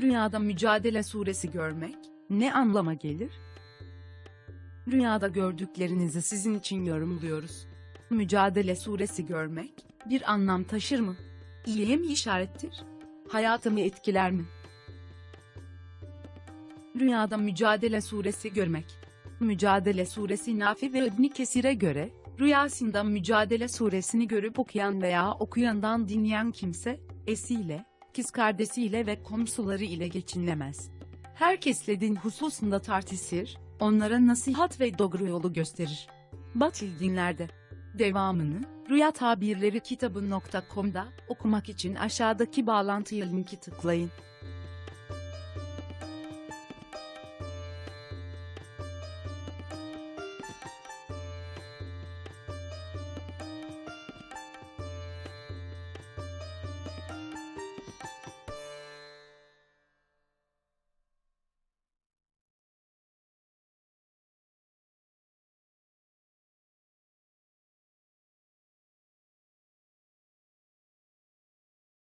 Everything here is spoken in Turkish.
Rüyada Mücadele Suresi görmek ne anlama gelir? Rüyada gördüklerinizi sizin için yorumluyoruz. Mücadele Suresi görmek bir anlam taşır mı? İyiye mi işarettir? Hayatımı etkiler mi? Rüyada Mücadele Suresi görmek. Mücadele Suresi Nafi ve İbni Kesir'e göre, rüyasında Mücadele Suresini görüp okuyan veya okuyandan dinleyen kimse, esiyle, kız kardeşiyle ve komşuları ile geçinilemez. Herkesle din hususunda tartışır, onlara nasihat ve doğru yolu gösterir. Batıl dinlerde. Devamını, Rüya Tabirleri kitabı.com'da okumak için aşağıdaki bağlantıya linki tıklayın.